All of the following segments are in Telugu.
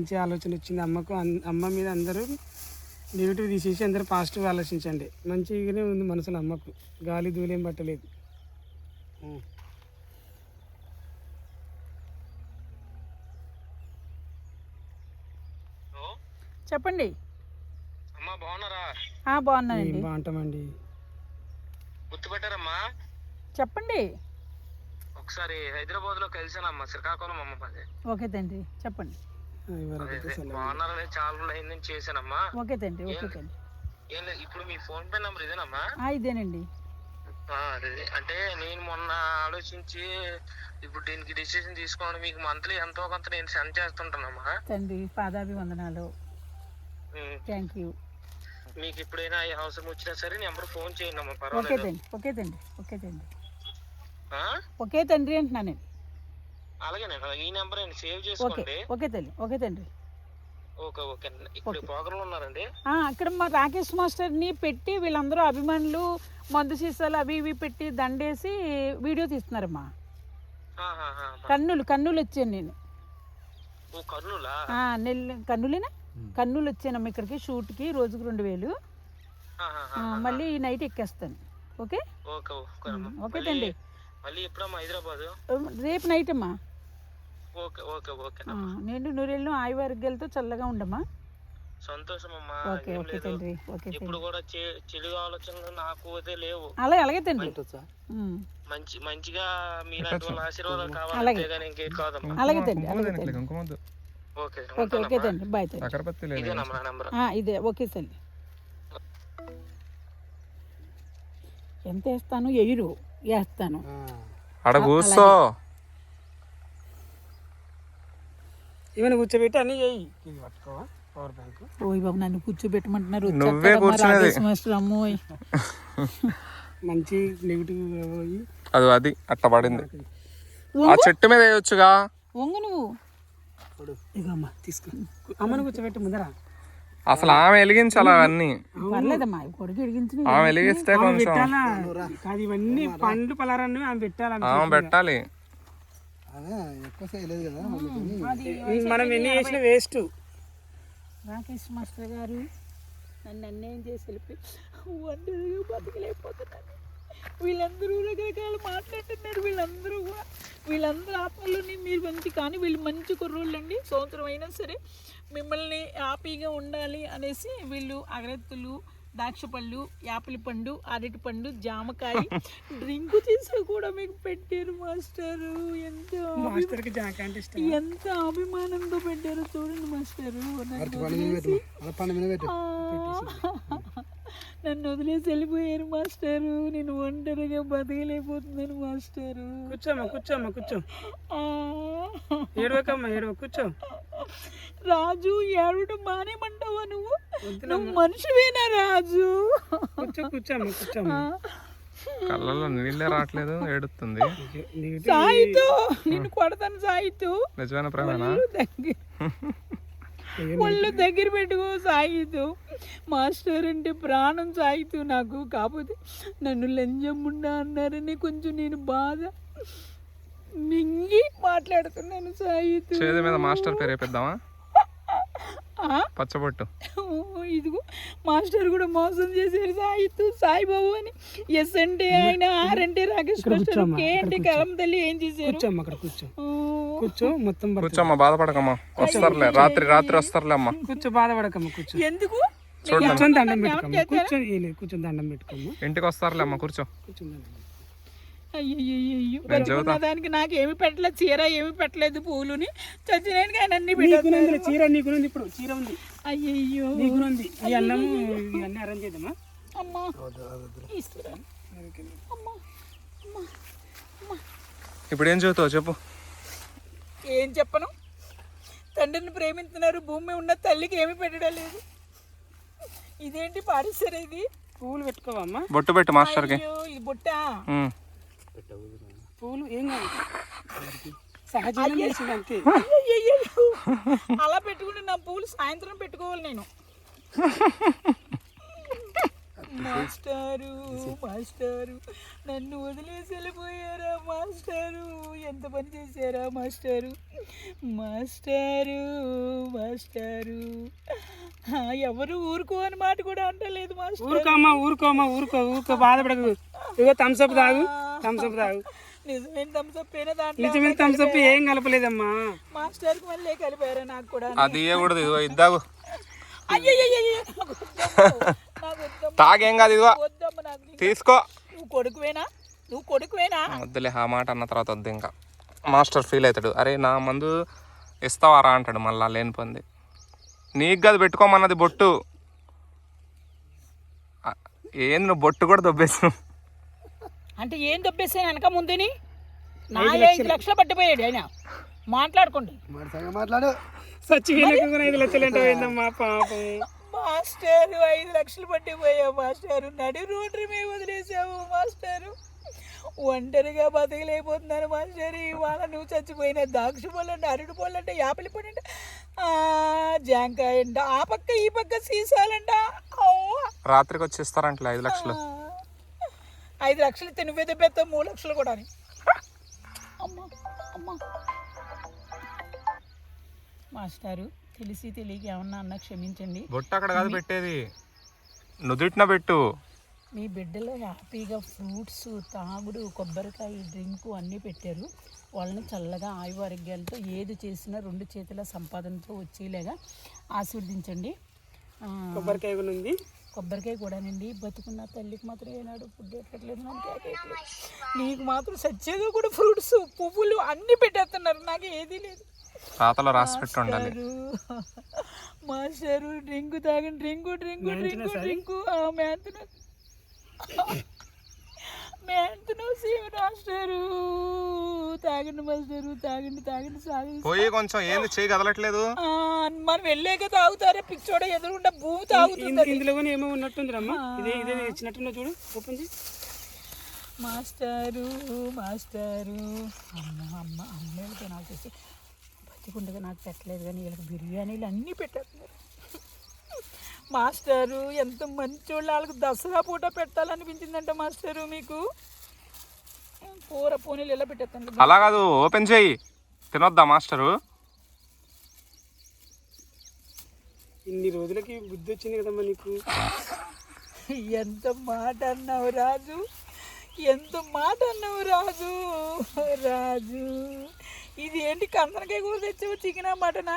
మంచి ఆలోచన వచ్చింది. అమ్మకు అమ్మ మీద అందరూ నెగిటివ్ తీసేసి అందరూ పాజిటివ్ ఆలోచించండి. మంచిగానే ఉంది మనసులో అమ్మకు. గాలి దూలేం పట్టలేదు. చెప్పండి. బాగున్నానండి. బాగుంటామండి. గుర్తుపెట్టారమ్మా? చెప్పండి. ఒకసారి హైదరాబాద్లో కలిసానమ్మా శ్రీకాకుళం అమ్మ పది. ఓకే తండ్రి. చెప్పండి. ఇవరకు సెలవు. బాగున్నారా లేదు చాలా రోజులు అయిందని చేశానమ్మా. ఓకే తండ్రి ఓకే తండ్రి. ఏం లేదు ఇప్పుడు మీ ఫోన్ పే నంబర్ ఇదేనమ్మా? ఇదేనండి. అంటే నేను మొన్న ఆలోచించి ఇప్పుడు దీనికి డిసిషన్ తీసుకోండి మీకు మంత్లీ ఎంతో కొంత నేను సెండ్ చేస్తుంటానమ్మా. తండ్రి పాదాభివందనాలు. ఉమ్, థ్యాంక్ యూ మీకు ఎప్పుడైనా ఈ అవసరం వచ్చినా సరే నెంబర్ ఫోన్ చేయండి అమ్మా ఓకే తండ్రి ఓకే తండ్రి ఓకే తండ్రి. ఆ? ఓకే తండ్రి అంటున్నానండి అలాగేనండి ఈ నెంబర్ అండి. సేవ్ ఓకే చేసుకోండి. ఓకే తండ్రి ఓకే తండ్రి. ఓకే ఓకే ఇప్పుడు ప్రోగ్రామ్ ఉన్నారండి? ఆ, అక్కడ మా రాకేష్ మాస్టర్ని పెట్టి వీళ్ళందరూ అభిమానులు మందు సీసాలు అవి ఇవి పెట్టి దండేసి వీడియో తీస్తున్నారమ్మా. కన్నులు కన్నులు వచ్చాను నేను. నెల్లి కన్నులేనా? కన్నులు వచ్చానమ్మా ఇక్కడికి షూట్కి రోజుకు రెండు వేలు. మళ్ళీ ఈ నైట్ ఎక్కేస్తాను. ఓకే? ఓకే ఓకే తండ్రి. మళ్ళీ ఎప్పుడమ్మా హైదరాబాద్? రేపు నైట్ అమ్మా ఓకే ఓకే ఓకే నేను నూరేళ్ళు ఆయువర్గాలతో చల్లగా ఉండమ్మా. సంతోషం అమ్మా ఓకే ఓకే లేదు. తండ్రి ఓకే ఇప్పుడు తండ్రి కూడా చె- చెడు ఆలోచనలు నాకు అయితే లేవు. అలాగే అలాగే తండ్రి. మంచి మంచిగా మీలాంటి వాళ్ళ ఆశీర్వాదాలు అలాగే. కావాలంటే కానీ ఇంకేం కాదమ్మా. అలాగే తండ్రి అలాగే తండ్రి. Okay okay okay. తండ్రి బాయ్ తండ్రి. అగరబత్తి లేదు ఇదేనమ్మా నా నెంబర్. ఆ, ఇదే ఓకే తల్లి ఎంత వేస్తాను? ఎయిరు వేస్తాను. ఆడ ఏమైనా కూర్చోబెట్టి అన్నీ చేయి. ఇది పట్టుకోవా? పవర్ బ్యాంక్ ఓయ్ బాబు నన్ను కూర్చోబెట్టమంటున్నారు. నువ్వే అమ్మోయ్. మంచి నెగిటివ్ పోయి. అది అది అట్ట పడింది. ఆ చెట్టు మీద వేయొచ్చుగా. వంగు నువ్వు. ఇగో అమ్మ తీసుకో. అమ్మను కూర్చోబెట్టి ముందర. అసలు ఆమె వెలిగించాలి అవన్నీ. పర్లేదమ్మా కొడుకు ఎడిగించిన ఆమె వెలిగిస్తే కొంచెం. ఇవన్నీ పండ్లు పలారాన్ని ఆమె పెట్టాలి ఆమె పెట్టాలి. మనం ఎన్ని చేసినా వేస్ట్. రాకేష్ మాస్టర్ గారు నన్ను అన్యాయం చేసి వెళ్ళిపోయి ఒంటరిగా బతకలేకపోతున్నాను వీళ్ళందరూ రకరకాలు మాట్లాడుతున్నారు వీళ్ళందరూ కూడా. వీళ్ళందరూ ఆత్మలోని మీరు మంచి కానీ వీళ్ళు మంచి కుర్రోళ్ళు అండి. సంవత్సరం అయినా సరే మిమ్మల్ని హ్యాపీగా ఉండాలి అనేసి వీళ్ళు అగరత్తులు ద్రాక్ష పళ్ళు యాపిల్ పండు అరటి పండు జామకాయ డ్రింక్ చేసి కూడా మీకు పెట్టారు మాస్టరు. ఎంత అభి- మాస్టర్కి జాక అంటే ఇష్టం ఎంత అభిమానంతో పెట్టారో చూడండి మాస్టరు. నన్ను వదిలేసి వెళ్ళిపోయారు మాస్టరు. నేను ఒంటరిగా బతకలేకపోతున్నాను మాస్టరు. కూర్చోమ్మా కూర్చోమ్మా కూర్చో. ఏడవకమ్మా ఏడవ కూర్చో. రాజు ఏడవడం మానేమంటావా నువ్వు? నువ్వు మనిషివేనా రాజు? కూర్చో కూర్చోమ్మా కూర్చోమ్మా. కళ్ళలో నీళ్ళే రావట్లేదు ఏడుతుంది నెగిటివ్ సాయితు నిన్ను కొడతాను సాయితు. నిజమైన ప్రేమనా? ఒళ్ళు దగ్గర పెట్టుకో సాయితు మాస్టర్ అంటే ప్రాణం సాయితు నాకు. కాకపోతే నన్ను లంజమ్ముండా అన్నారని కొంచెం నేను బాధ. మింగి మాట్లాడుతున్నాను సాయితు మీద మాస్టర్ పేరు వేపిద్దామా ఆ? పచ్చబొట్టు. ఓ, ఇదిగో మాస్టర్ కూడా మోసం చేశారు. సాయితు సాయిబాబు అని. ఎస్ అంటే ఆయన ఆర్ అంటే రాకేష్ మాస్టర్. కే అంటే కలం తల్లి ఏం చేశారు? అక్కడ కూర్చో. కూర్చో మొత్తం. కూర్చోమ్మా బాధపడకమ్మా. వస్తారులే రాత్రి రాత్రి వస్తారులే అమ్మా. కూర్చో బాధపడకమ్మా కూర్చో. ఎందుకు? కూర్చొని దండం పెట్టుకోమ్మా కూర్చొని కూర్చొని దండం పెట్టుకోమ్మా. ఇంటికి వస్తారులే అమ్మా కూర్చో. కూర్చొని చెబుతా. దానికి నాకు ఏమి పెట్టలేదు చీర ఏమి పెట్టలేదు పూలుని. చచ్చినానికి ఆయన అన్ని పెట్టారు ఉంది చీర నీకునుంది ఇప్పుడు. చీర ఉంది. అయ్యయ్యో. నీకునుంది ఈ అన్నము ఇవన్నీ అరేంజ్ చేద్దామా? అమ్మా. ఇస్తురా అమ్మా. అమ్మా. అమ్మా. ఇప్పుడు ఏం చెబుతావు చెప్పు. ఏం చెప్పను? తండ్రిని ప్రేమిస్తున్నారు భూమి ఉన్న తల్లికి ఏమి పెట్టడం లేదు. ఇదేంటి పాడిస్తారు ఇది? పువ్వులు పెట్టుకోవమ్మా బొట్టు పెట్టు మాస్టర్కి. అయ్యో ఇది బుట్ట? పువ్వులు ఏం కాదు సహజంగా అంతే. అలా పెట్టుకుంటే నా పూలు సాయంత్రం పెట్టుకోవాలి నేను. మాస్టారు మాస్టారు. నన్ను వదిలేసి వెళ్ళిపోయారా మాస్టారు? ఎంత పని చేశారా మాస్టారు? మాస్టారు మాస్టారు. ఆ, ఎవరు ఊరుకో అని మాట కూడా అంటలేదు మాస్టర్. ఊరుకోమ్మా ఊరుకోమ్మా ఊరుకో ఊరుకో బాధపడకు. ఇగో థమ్స్అప్ తాగు థమ్స్అప్ తాగు. నిజమైన థమ్స్అప్ నిజమైన థమ్స్అప్ ఏం కలపలేదమ్మా. మాస్టర్కి మళ్ళీ కలిపారా నాకు కూడా? అది ఇవ్వకూడదు ఇదిగో ఇద్దాగు. తాగేం కాదు ఇదిగో. తీసుకో. నువ్వు కొడుకువేనా? నువ్వు కొడుకువేనా? వద్దులే ఆ మాట అన్న తర్వాత వద్దు ఇంకా. మాస్టర్ ఫీల్ అవుతాడు. అరే నా మందు ఇస్తావారా అంటాడు మళ్ళా లేని పొంది నీకు కాదు పెట్టుకోమన్నది బొట్టు. ఏంది నువ్వు బొట్టు కూడా దొబ్బేసావు అంటే ఏం దొబ్బేసాను వెనక ముందుని? నా ఐదు లక్షలు పట్టిపోయాడు ఆయన. మాట్లాడుకోండి. సచ్చి వీళ్ళకి ఐదు లక్షలు పాపం. మాస్టర్ ఐదు లక్షలు పట్టిపోయావు మాస్టర్. నడి రోడ్డు మేము వదిలేసావు మాస్టారు. ఒంటరిగా బతకలేకపోతున్నాను మాస్టర్. ఇవాళ నువ్వు చచ్చిపోయిన దాక్ష పళ్ళు అంటే అరటి పళ్ళు అంటే యాపిల్ పళ్ళు అంటే జాంకాయ అంట. ఆ పక్క ఈ పక్క సీసాలంట అవ్వ. రాత్రికి వచ్చి ఇస్తారంటలే ఐదు లక్షలు. ఐదు లక్షలు నువ్వే తెప్పేస్తావు మూడు లక్షలు కూడా అని. అమ్మా అమ్మా. మాస్టారు తెలిసి తెలియక ఏమన్నా అన్నా క్షమించండి. బొట్టు అక్కడ కాదు పెట్టేది. నుదుటిన పెట్టు. మీ బిడ్డలో హ్యాపీగా ఫ్రూట్స్ తాగుడు కొబ్బరికాయ డ్రింకు అన్నీ పెట్టారు. వాళ్ళని చల్లగా ఆయు ఆరోగ్యాలతో ఏది చేసినా రెండు చేతుల సంపాదనతో వచ్చేలాగా ఆశీర్వదించండి. కొబ్బరికాయ కూడా ఉంది. కొబ్బరికాయ కూడానండి. బతుకున్న తల్లికి మాత్రం ఏనాడు ఫుడ్ ఎట్టట్లేదు నాకు నీకు మాత్రం సచ్చేగా కూడా ఫ్రూట్స్ పువ్వులు అన్నీ పెట్టేస్తున్నారు. నాకు ఏదీ లేదు. రాతలో రాసి పెట్టి ఉండాలి. మాస్టారు, డ్రింక్ తాగండి డ్రింకు డ్రింకు డ్రింకు డ్రింకు. మేంతను మేంతను సీమ మాస్టారు తాగండి మాస్టారు తాగండి తాగండి సాగండి పోయి కొంచెం ఏంది చేయి కదలట్లేదు? ఆ, మనం వెళ్ళాక తాగుతారా పిచ్చోడ ఎదురుగుండా భూమి తాగుతుంది ఇందు- ఇందులో కూడా ఏమో ఉన్నట్టుందిరమ్మా ఇదే ఇదే ఇచ్చినట్టున్నా చూడు ఓపెన్ చేయి. మాస్టారు మాస్టారు. అమ్మ అమ్మ అమ్మేళ్ళతో నాకు బతికుండగా నాకు పెట్టలేదు కానీ వీళ్ళకి బిర్యానీలు అన్నీ పెట్టేస్తున్నారు. మాస్టారు ఎంత మంచి వాళ్ళకి దసరా పూట పెట్టాలనిపించిందంట మాస్టారు మీకు. కూర పోనీలు ఎలా పెట్టేస్తాను అలా కాదు ఓపెన్ చేయి. తినొద్దా మాస్టరు? ఇన్ని రోజులకి బుద్ధి వచ్చింది కదమ్మా నీకు? ఎంత మాట అన్నావు రాజు? ఎంత మాట అన్నావు రాజు? రాజు. ఇది ఏంటి కందనకాయ కూర తెచ్చావు? చికెనా మటనా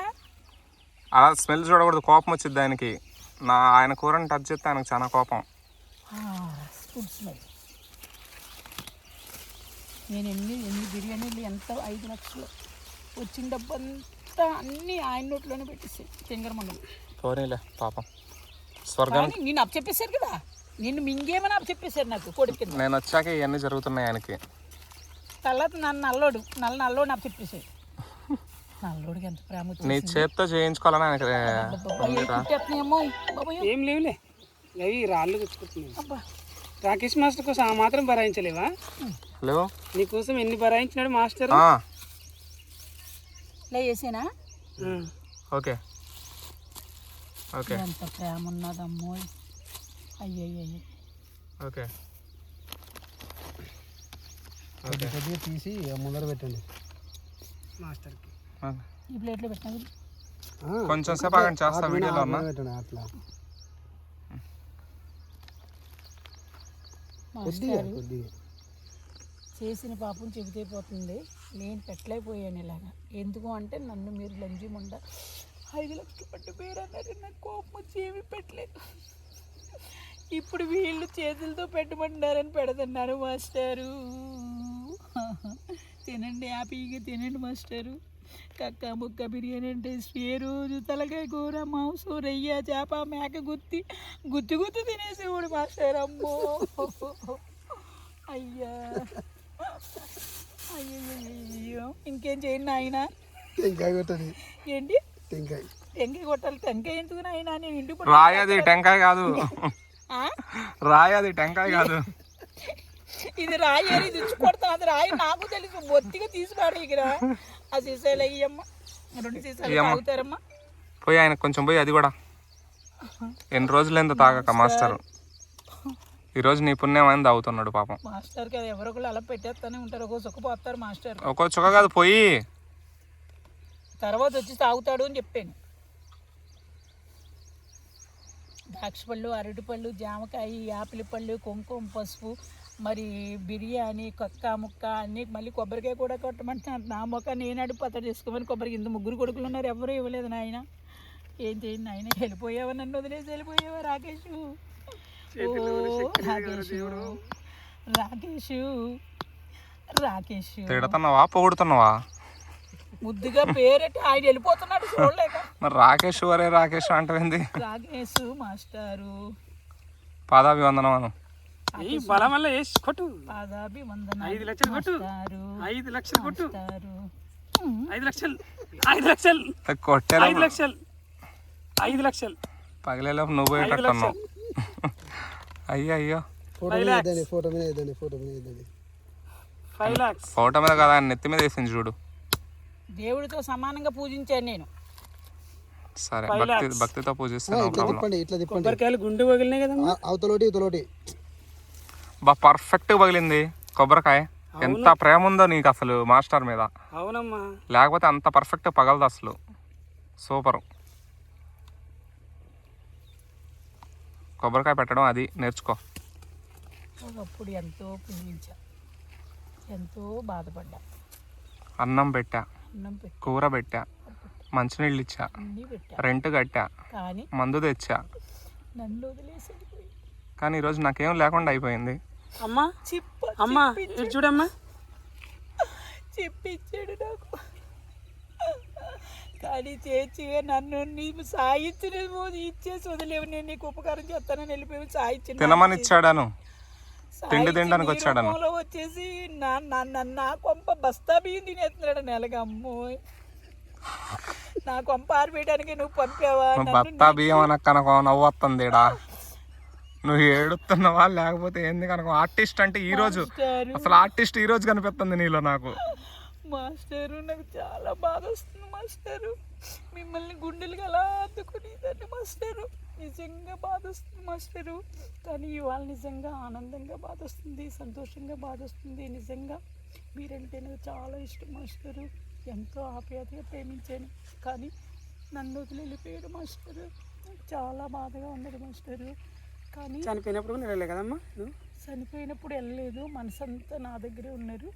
అలా స్మెల్ చూడకూడదు కోపం వచ్చింది ఆయనకి. నా ఆయన కూరని టచ్ చేస్తే ఆయనకు చాలా కోపం. ఫుడ్ స్మెల్ నేను ఎన్ని ఎన్ని బిర్యానీలు ఎంత ఐదు లక్షలు వచ్చిన డబ్బంతా అన్నీ ఆయన నోట్లోనే పెట్టేసాయి చెంగరమంగళం పోనీలే పాపం. స్వర్గం నేను అప్ చెప్పేశారు కదా? నిన్ను మింగేమని అప్ చెప్పేశారు నాకు కొడుకు నేను వచ్చాక ఇవన్నీ జరుగుతున్నాయి ఆయనకి. తర్వాత నన్ను నల్లోడు నల్ల నల్లోడు నాకు చెప్పేశాడు నల్లోడికి ఎంత ప్రేమ నీ చేత్తో చేయించుకోవాలని ఆయనకి పుట్టేస్తున్నాయేమో బాబాయ్. ఏం లేవులే. అవి రాళ్ళు తెచ్చుకుంటున్నాయి అబ్బా. రాకేష్ మాస్టర్ కోసం ఆ మాత్రం భరాయించలేవా హలో నీకోసం ఎన్ని భరాయించినాడు మాస్టర్? ఆ, ఇలా చేసేనా. ఓకే. ఓకే. ఎంత ప్రేమ ఉన్నదమ్మో అయ్యయ్యయ్య. ఓకే. కొద్దిగా తీసి ముందర పెట్టండి. మాస్టర్కి. ఈ ప్లేట్లో పెట్టినా కొంచెం సేపు ఆగండి చేస్తా వీడియోలో ఉన్నా పెట్టండి అట్లా కొద్దిగా చేసిన పాపం చెబితే పోతుంది. నేను పెట్టలేకపోయాను ఇలాగా. ఎందుకు అంటే నన్ను మీరు లంజి ముండ ఐదు లక్షలు పట్టిపోయారు అన్నారు నాకు కోపం వచ్చి ఏమీ పెట్టలేదు. ఇప్పుడు వీళ్ళు చేతులతో పెట్టమంటున్నారని పెడుతున్నారు మాస్టారు. తినండి హ్యాపీగా తినండి మాస్టారు. కక్క ముక్క బిర్యానీ అంటే ఏ రోజు తలకాయ కూర మాంసం రొయ్య చేప మేక గుత్తి. గుత్తి గుత్తి తినేసేవాడు మాస్టర్ అమ్మో. అయ్యా. అయ్యో ఇంకేం చేయండి నాయన? టెంకాయ కొట్టండి ఏంటి? టెంకాయ. టెంకాయ కొట్టాలి. టెంకాయ ఎందుకు నాయన? నేను ఇంటికి రాయి అది టెంకాయ కాదు. ఆ? రాయి అది టెంకాయ కాదు. ఇది రాయి అని ఇది ఇచ్చి కొడతా అది రాయి నాకు తెలుసు. బొత్తిగా తీసి పాడేయకురా ఆ సీసాలు అయ్యమ్మ రెండు సీసాలు. తాగుతారమ్మా. పోయి ఆయన కొంచెం పోయి అది కూడా. ఎన్ని రోజులు ఎంత తాగక మాస్టర్. ఈరోజు నీ పుణ్యం అని తాగుతున్నాడు పాపం. మాస్టర్కి అది ఎవరో ఒకళ్ళు అలా పెట్టేస్తానే ఉంటారు. ఒక సుఖపోతారు మాస్టర్. ఒక్కో చుక్క కాదు పోయి. తర్వాత వచ్చి తాగుతాడు అని చెప్పాను. ద్రాక్ష పళ్ళు అరటి పళ్ళు జామకాయ యాపిల్ పళ్ళు కుంకుమ పసుపు మరి బిర్యానీ కక్క ముక్క అన్నీ మళ్ళీ కొబ్బరికాయ కూడా కొట్టమంటున్నాను నా మొక్క నేను అడుగు పచ్చడి చేసుకోమని కొబ్బరికి ఇంత ముగ్గురు కొడుకులు ఉన్నారు ఎవరు ఇవ్వలేదు నాయన. ఏం చేయండి నాయన? వెళ్ళిపోయావా నన్ను వదిలేసి? వెళ్ళిపోయావా రాకేష్? ఓ రాకేష్. రాకేష్. రాకేష్. తిడుతున్నావా? పొగుడుతున్నావా? ముద్దుగా పేరెట్టి ఆయన వెళ్ళిపోతున్నాడు చూడలేక. మరి రాకేష్ వరే రాకేష్ అంటేంది రాకేష్ మాస్టారు. పాదాభివందనం అను ఈ బలం వల్ల వేసి కొట్టు. పాదాభి వందన ఐదు లక్షలు కొట్టు. ఐదు లక్షలు కొట్టు. ఐదు లక్షలు. ఐదు లక్షలు. కొట్టేలా ఐదు లక్షలు. ఐదు లక్షలు. పగిలేలోపు నువ్వు పోయేటట్టున్నావు అయ్యో అయ్యో. ఫోటో మీద ఇద్దండి ఫోటో మీద ఇద్దండి ఫోటో మీద ఇద్దండి ఫైవ్ లాక్స్. ఫోటో మీద కదా నెత్తి మీద వేసింది చూడు. దేవుడితో సమానంగా పూజించాను నేను. సరే భక్తి భక్తితో పూజిస్తే నో ఇట్లా తిప్పండి ఇట్లా తిప్పండి. గుండు పగిలినాయి కదమ్మా. ఆ- అవతలోటి ఇవతలోటి. బా పర్ఫెక్ట్ పగిలింది కొబ్బరికాయ. ఎంత ప్రేమ ఉందో నీకు అసలు మాస్టర్ మీద. అవునమ్మా. లేకపోతే అంత పర్ఫెక్ట్ పగలదు అసలు. సూపర్. కొబ్బరికాయ పెట్టడం అది నేర్చుకో. ఒకప్పుడు ఎంతో ఎంతో బాధపడ్డా. అన్నం పెట్టా. అన్నం పెట్టి. కూర పెట్టా. మంచినీళ్ళు ఇచ్చా. అన్నీ పెట్టా. రెంట్ కట్టా. కానీ మందు తెచ్చా. నన్ను వదిలేసి వెళ్ళిపోయి కానీ ఈరోజు నాకేం లేకుండా అయిపోయింది. అమ్మా చిప్ప అమ్మా ఇటు చూడమ్మా. చెప్పించాడు నాకు. కానీ చేర్చిగా నన్ను నీకు సాయించిన ఇచ్చేసి వదిలేవు. నేను నీకు ఉపకారం చేస్తానని వెళ్ళిపోయి సాయించిన తినమని ఇచ్చాడాను? తిండి తినడానికి నీ వచ్చాడను. వచ్చేసి నా నా కొంప బస్తా బియ్యం తినేస్తున్నాడు నెలగా అమ్మో నా కొంప ఆరిపోయడానికి నువ్వు పంపావా? నన్ను బత్తా బియ్యం అనక కనుక నవ్వు వస్తుంది. నువ్వు ఏడుతున్నావా? లేకపోతే ఏంది కనుక? ఆర్టిస్ట్ అంటే ఈ రోజు అసలు ఆర్టిస్ట్ ఈ రోజు కనిపిస్తుంది నీలో నాకు. మాస్టరు నాకు చాలా బాధ వస్తుంది మాస్టరు. మిమ్మల్ని గుండెలకి అలా అద్దుకునేదాన్ని మాస్టరు. నిజంగా బాధ వస్తుంది మాస్టరు. కానీ ఇవాళ నిజంగా ఆనందంగా బాధ వస్తుంది సంతోషంగా బాధ వస్తుంది. నిజంగా మీరంటే నాకు చాలా ఇష్టం మాస్టరు. ఎంతో ఆప్యాయతగా ప్రేమించాను. కానీ నన్ను వదిలి వెళ్ళిపోయాడు మాస్టరు చాలా బాధగా ఉన్నది మాస్టరు. కానీ చనిపోయినప్పుడు కూడా వెళ్ళలే కదమ్మా చనిపోయినప్పుడు వెళ్ళలేదు. మనసంతా నా దగ్గరే ఉన్నారు.